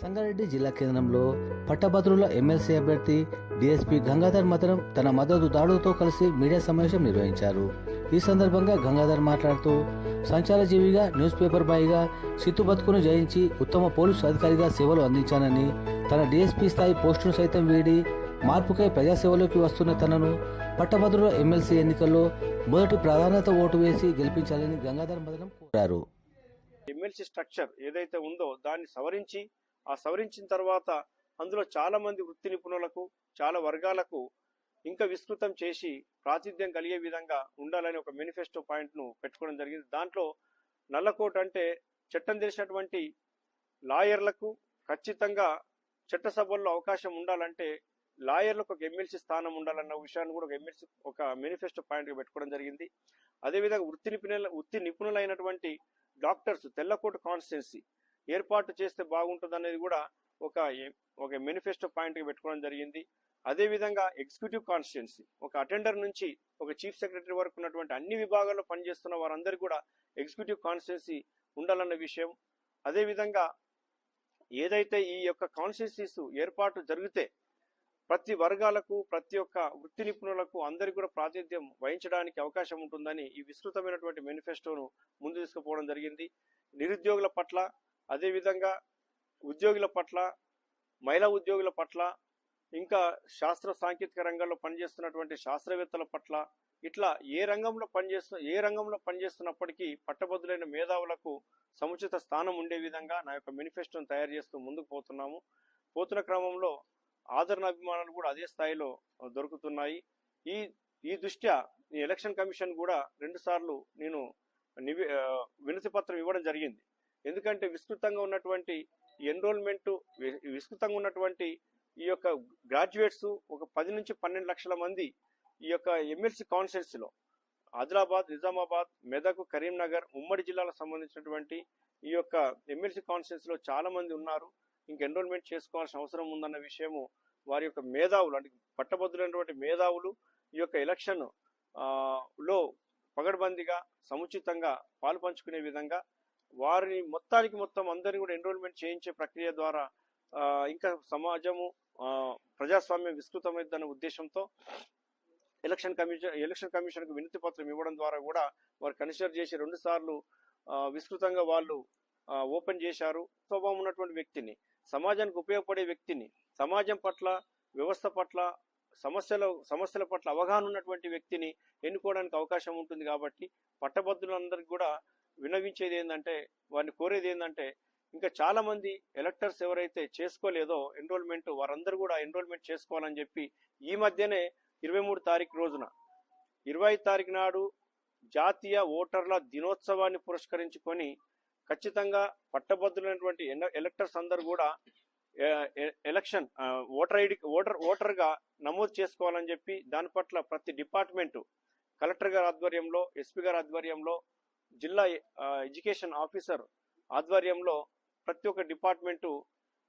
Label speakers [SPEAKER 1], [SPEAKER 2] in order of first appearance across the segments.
[SPEAKER 1] సంగారెడ్డి జిల్లా కేంద్రంలో పట్టభద్రుల ఎమ్మెల్సీ అభ్యర్థి డీఎస్పీ గంగాధర్ మాత్రం తన మద్దతు దాడులతో కలిసి మీడియా సమావేశం నిర్వహించారు. ఈ సందర్భంగా గంగాధర్ మాట్లాడుతూ సంచారజీవిగా న్యూస్ పేపర్ బాయ్గా సిత్తు బతుకును జయించి ఉత్తమ పోలీసు అధికారిగా సేవలు అందించానని తన డీఎస్పీ స్థాయి పోస్టును సైతం వీడి మార్పుకై ప్రజాసేవలోకి వస్తున్న తనను పట్టభద్రుల ఎమ్మెల్సీ ఎన్నికల్లో మొదటి ప్రాధాన్యత ఓటు వేసి గెలిపించాలని గంగాధర్ మదనం కోరారు.
[SPEAKER 2] ఎమ్మెల్సీ స్ట్రక్చర్ ఏదైతే ఉందో దాన్ని సవరించి ఆ సవరించిన తర్వాత అందులో చాలా మంది వృత్తి నిపుణులకు చాలా వర్గాలకు ఇంకా విస్తృతం చేసి ప్రాతిధ్యం కలిగే విధంగా ఉండాలని ఒక మేనిఫెస్టో పాయింట్ను పెట్టుకోవడం జరిగింది. దాంట్లో నల్లకోట అంటే చట్టం తెలిసినటువంటి లాయర్లకు ఖచ్చితంగా చట్టసభల్లో అవకాశం ఉండాలంటే లాయర్లకు ఒక ఎమ్మెల్సీ స్థానం ఉండాలన్న విషయాన్ని కూడా ఒక ఎమ్మెల్సీ ఒక మేనిఫెస్టో పాయింట్గా పెట్టుకోవడం జరిగింది. అదేవిధంగా వృత్తి నిపుణుల వృత్తి నిపుణులైనటువంటి డాక్టర్స్ తెల్లకోట కాన్స్టిట్యున్సీ ఏర్పాటు చేస్తే బాగుంటుంది అనేది కూడా ఒక ఒక మేనిఫెస్టో పాయింట్గా పెట్టుకోవడం జరిగింది. అదేవిధంగా ఎగ్జిక్యూటివ్ కాన్స్టిట్యున్సీ ఒక అటెండర్ నుంచి ఒక చీఫ్ సెక్రటరీ వరకు ఉన్నటువంటి అన్ని విభాగాల్లో పనిచేస్తున్న వారందరూ కూడా ఎగ్జిక్యూటివ్ కాన్స్టిట్యున్సీ ఉండాలన్న విషయం. అదేవిధంగా ఏదైతే ఈ యొక్క కాన్స్టిట్యున్సీస్ ఏర్పాటు జరిగితే ప్రతి వర్గాలకు ప్రతి ఒక్క వృత్తి నిపుణులకు అందరికీ కూడా ప్రాతినిధ్యం వహించడానికి అవకాశం ఉంటుందని ఈ విస్తృతమైనటువంటి మేనిఫెస్టోను ముందు తీసుకుపోవడం జరిగింది. నిరుద్యోగుల పట్ల అదేవిధంగా ఉద్యోగుల పట్ల మహిళా ఉద్యోగుల పట్ల ఇంకా శాస్త్ర సాంకేతిక రంగంలో పనిచేస్తున్నటువంటి శాస్త్రవేత్తల పట్ల ఇట్లా ఏ రంగంలో పనిచేస్తు ఏ రంగంలో పనిచేస్తున్నప్పటికీ పట్టభద్రులైన మేధావులకు సముచిత స్థానం ఉండే విధంగా నా యొక్క మేనిఫెస్టోను తయారు చేస్తూ ముందుకు పోతున్నాము. పోతున్న క్రమంలో ఆదరణ అభిమానాలు కూడా అదే స్థాయిలో దొరుకుతున్నాయి. ఈ ఈ దృష్ట్యా ఈ ఎలక్షన్ కమిషన్ కూడా రెండుసార్లు నేను నివే వినతి పత్రం ఇవ్వడం జరిగింది. ఎందుకంటే విస్తృతంగా ఉన్నటువంటి ఎన్రోల్మెంట్ విస్తృతంగా ఉన్నటువంటి ఈ యొక్క గ్రాడ్యుయేట్స్ ఒక పది నుంచి పన్నెండు లక్షల మంది ఈ యొక్క ఎమ్మెల్సీ కాన్స్టిట్యున్సీలో ఆదిలాబాద్ నిజామాబాద్ మెదక్ కరీంనగర్ ఉమ్మడి జిల్లాలకు సంబంధించినటువంటి ఈ యొక్క ఎమ్మెల్సీ కాన్స్టిట్యున్సీలో చాలా మంది ఉన్నారు. ఇంక ఎన్రోల్మెంట్ చేసుకోవాల్సిన అవసరం ఉందన్న విషయము వారి యొక్క మేధావులు అంటే పట్టభద్రులైనటువంటి మేధావులు ఈ యొక్క ఎలక్షన్లో పగడ్బందీగా సముచితంగా పాలు పంచుకునే విధంగా వారిని మొత్తానికి మొత్తం అందరినీ కూడా ఎన్రోల్మెంట్ చేయించే ప్రక్రియ ద్వారా ఇంకా సమాజము ప్రజాస్వామ్యం విస్తృతమైందన్న ఉద్దేశంతో ఎలక్షన్ కమిషన్ ఎలక్షన్ కమిషన్కు వినతి పత్రం ఇవ్వడం ద్వారా కూడా వారు కన్సిడర్ చేసి రెండు సార్లు విస్తృతంగా వాళ్ళు ఓపెన్ చేశారు. స్వభావం ఉన్నటువంటి వ్యక్తిని సమాజానికి ఉపయోగపడే వ్యక్తిని సమాజం పట్ల వ్యవస్థ పట్ల సమస్యల సమస్యల పట్ల అవగాహన ఉన్నటువంటి వ్యక్తిని ఎన్నుకోవడానికి అవకాశం ఉంటుంది కాబట్టి పట్టభద్రులందరికీ కూడా వినవించేది ఏంటంటే వారిని కోరేది ఏంటంటే ఇంకా చాలా మంది ఎలక్టర్స్ ఎవరైతే చేసుకోలేదో ఎన్రోల్మెంట్ వారందరూ కూడా ఎన్రోల్మెంట్ చేసుకోవాలని చెప్పి ఈ మధ్యనే ఇరవై మూడు తారీఖు రోజున ఇరవై తారీఖు నాడు జాతీయ ఓటర్ల దినోత్సవాన్ని పురస్కరించుకొని ఖచ్చితంగా పట్టభద్రులైనటువంటి ఎలక్టర్స్ అందరూ కూడా ఎలక్షన్ ఓటర్ ఐడి ఓటర్ ఓటర్గా నమోదు చేసుకోవాలని చెప్పి దాని పట్ల ప్రతి డిపార్ట్మెంటు కలెక్టర్ గారి ఆధ్వర్యంలో ఎస్పీ గారి ఆధ్వర్యంలో జిల్లా ఎడ్యుకేషన్ ఆఫీసర్ ఆధ్వర్యంలో ప్రతి ఒక్క డిపార్ట్మెంటు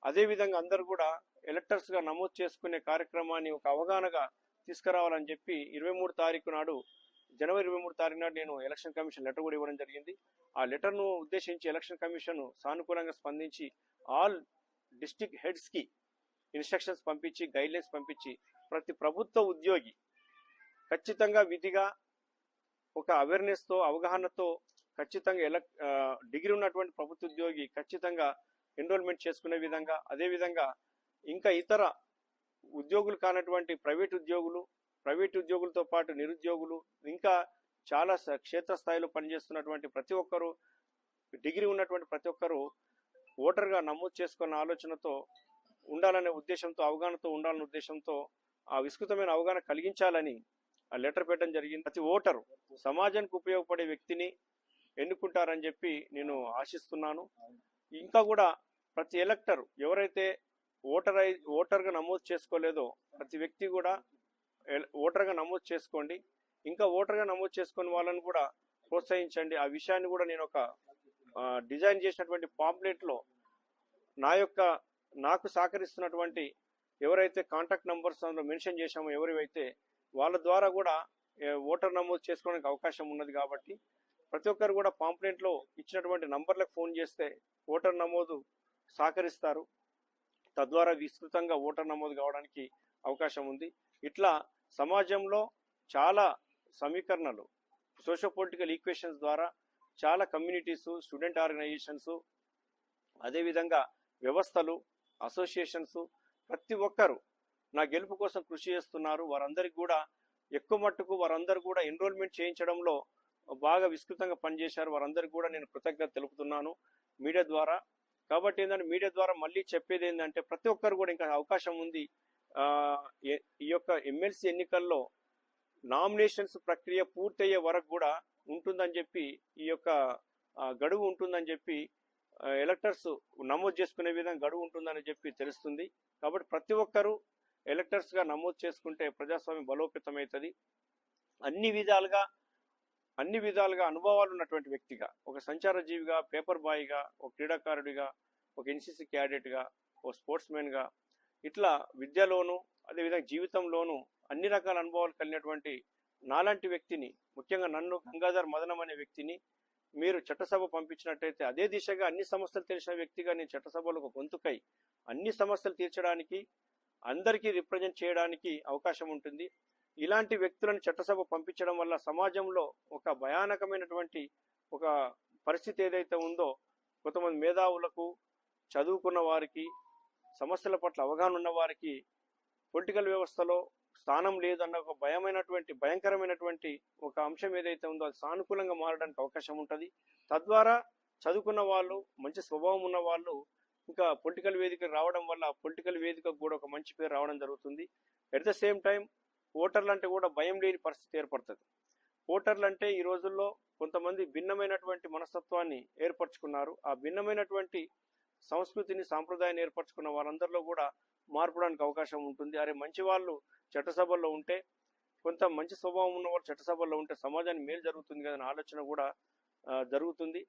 [SPEAKER 2] అదేవిధంగా అందరు అందరూ కూడా ఎలక్టర్స్గా నమోదు చేసుకునే కార్యక్రమాన్ని ఒక అవగాహనగా తీసుకురావాలని చెప్పి ఇరవై మూడు తారీఖు నాడు జనవరి ఇరవై మూడు తారీఖు నాడు నేను ఎలక్షన్ కమిషన్ లెటర్ కూడా ఇవ్వడం జరిగింది. ఆ లెటర్ను ఉద్దేశించి ఎలక్షన్ కమిషన్ సానుకూలంగా స్పందించి ఆల్ డిస్టిక్ హెడ్స్కి ఇన్స్ట్రక్షన్స్ పంపించి గైడ్లైన్స్ పంపించి ప్రతి ప్రభుత్వ ఉద్యోగి ఖచ్చితంగా విధిగా ఒక అవేర్నెస్తో అవగాహనతో ఖచ్చితంగా ఎలక్ డిగ్రీ ఉన్నటువంటి ప్రభుత్వ ఉద్యోగి ఖచ్చితంగా ఎన్రోల్మెంట్ చేసుకునే విధంగా అదే విధంగా ఇంకా ఇతర ఉద్యోగులు కానటువంటి ప్రైవేట్ ఉద్యోగులు ప్రైవేట్ ఉద్యోగులతో పాటు నిరుద్యోగులు ఇంకా చాలా క్షేత్రస్థాయిలో పనిచేస్తున్నటువంటి ప్రతి ఒక్కరూ డిగ్రీ ఉన్నటువంటి ప్రతి ఒక్కరూ ఓటర్గా నమోదు చేసుకున్న ఆలోచనతో ఉండాలనే ఉద్దేశంతో అవగాహనతో ఉండాలనే ఉద్దేశంతో ఆ విస్తృతమైన అవగాహన కలిగించాలని ఆ లెటర్ పెట్టడం జరిగింది. ప్రతి ఓటరు సమాజానికి ఉపయోగపడే వ్యక్తిని ఎన్నుకుంటారని చెప్పి నేను ఆశిస్తున్నాను. ఇంకా కూడా ప్రతి ఎలక్టర్ ఎవరైతే ఓటర్ ఐ ఓటర్గా నమోదు చేసుకోలేదో ప్రతి వ్యక్తి కూడా ఎల- ఓటర్గా నమోదు చేసుకోండి. ఇంకా ఓటర్గా నమోదు చేసుకుని వాళ్ళని కూడా ప్రోత్సహించండి. ఆ విషయాన్ని కూడా నేను ఒక డిజైన్ చేసినటువంటి పాంప్లెట్లో నా యొక్క నాకు సహకరిస్తున్నటువంటి ఎవరైతే కాంటాక్ట్ నంబర్స్ అందులో మెన్షన్ చేశామో ఎవరివైతే వాళ్ళ ద్వారా కూడా ఓటర్ నమోదు చేసుకోవడానికి అవకాశం ఉన్నది కాబట్టి ప్రతి ఒక్కరు కూడా పాంప్లెంట్లో ఇచ్చినటువంటి నంబర్లకు ఫోన్ చేస్తే ఓటర్ నమోదు సహకరిస్తారు. తద్వారా విస్తృతంగా ఓటర్ నమోదు కావడానికి అవకాశం ఉంది. ఇట్లా సమాజంలో చాలా సమీకరణలు సోషో పొలిటికల్ ఈక్వేషన్స్ ద్వారా చాలా కమ్యూనిటీస్ స్టూడెంట్ ఆర్గనైజేషన్స్ అదేవిధంగా వ్యవస్థలు అసోసియేషన్స్ ప్రతి ఒక్కరు నా గెలుపు కోసం కృషి చేస్తున్నారు. వారందరికీ కూడా ఎక్కువ మట్టుకు వారందరూ కూడా ఎన్రోల్మెంట్ చేయించడంలో బాగా విస్తృతంగా పనిచేశారు. వారందరికీ కూడా నేను కృతజ్ఞత తెలుపుతున్నాను మీడియా ద్వారా. కాబట్టి ఏంటంటే మీడియా ద్వారా మళ్ళీ చెప్పేది ఏంటంటే ప్రతి ఒక్కరు కూడా ఇంకా అవకాశం ఉంది. ఈ యొక్క ఎమ్మెల్సీ ఎన్నికల్లో నామినేషన్స్ ప్రక్రియ పూర్తయ్యే వరకు కూడా ఉంటుందని చెప్పి ఈ యొక్క గడువు ఉంటుందని చెప్పి ఎలక్టర్స్ నమోదు చేసుకునే విధంగా గడువు ఉంటుందని చెప్పి తెలుస్తుంది. కాబట్టి ప్రతి ఒక్కరూ ఎలక్టర్స్గా నమోదు చేసుకుంటే ప్రజాస్వామ్యం బలోపేతమవుతుంది. అన్ని విధాలుగా అన్ని విధాలుగా అనుభవాలు ఉన్నటువంటి వ్యక్తిగా ఒక సంచార జీవిగా పేపర్ బాయ్గా ఒక క్రీడాకారుడిగా ఒక ఎన్సీసీ క్యాడెట్గా ఒక స్పోర్ట్స్ మెన్గా ఇట్లా విద్యలోను అదేవిధంగా జీవితంలోనూ అన్ని రకాల అనుభవాలు కలిగినటువంటి నాలాంటి వ్యక్తిని ముఖ్యంగా నన్ను గంగాధర్ మదనం అనే వ్యక్తిని మీరు చట్టసభ పంపించినట్టయితే అదే దిశగా అన్ని సమస్యలు తెలిసిన వ్యక్తిగా నేను చట్టసభలో ఒక గొంతుకై అన్ని సమస్యలు తీర్చడానికి అందరికీ రిప్రజెంట్ చేయడానికి అవకాశం ఉంటుంది. ఇలాంటి వ్యక్తులను చట్టసభ పంపించడం వల్ల సమాజంలో ఒక భయానకమైనటువంటి ఒక పరిస్థితి ఏదైతే ఉందో కొంతమంది మేధావులకు చదువుకున్న వారికి సమస్యల పట్ల అవగాహన ఉన్న వారికి పొలిటికల్ వ్యవస్థలో స్థానం లేదన్న ఒక భయమైనటువంటి భయంకరమైనటువంటి ఒక అంశం ఏదైతే ఉందో అది సానుకూలంగా మారడానికి అవకాశం ఉంటుంది. తద్వారా చదువుకున్న వాళ్ళు మంచి స్వభావం ఉన్న వాళ్ళు ఇంకా పొలిటికల్ వేదిక రావడం వల్ల పొలిటికల్ వేదికకు కూడా ఒక మంచి పేరు రావడం జరుగుతుంది. ఎట్ ద సేమ్ టైం ఓటర్లు అంటే కూడా భయం లేని పరిస్థితి ఏర్పడుతుంది. ఓటర్లు అంటే ఈ రోజుల్లో కొంతమంది భిన్నమైనటువంటి మనస్తత్వాన్ని ఏర్పరచుకున్నారు. ఆ భిన్నమైనటువంటి సంస్కృతిని సాంప్రదాయాన్ని ఏర్పరచుకున్న వారందరిలో కూడా మార్పడానికి అవకాశం ఉంటుంది. అరే మంచి వాళ్ళు చట్టసభల్లో ఉంటే కొంత మంచి స్వభావం ఉన్న వాళ్ళు చట్టసభల్లో ఉంటే సమాజానికి మేలు జరుగుతుంది కదా ఆలోచన కూడా జరుగుతుంది.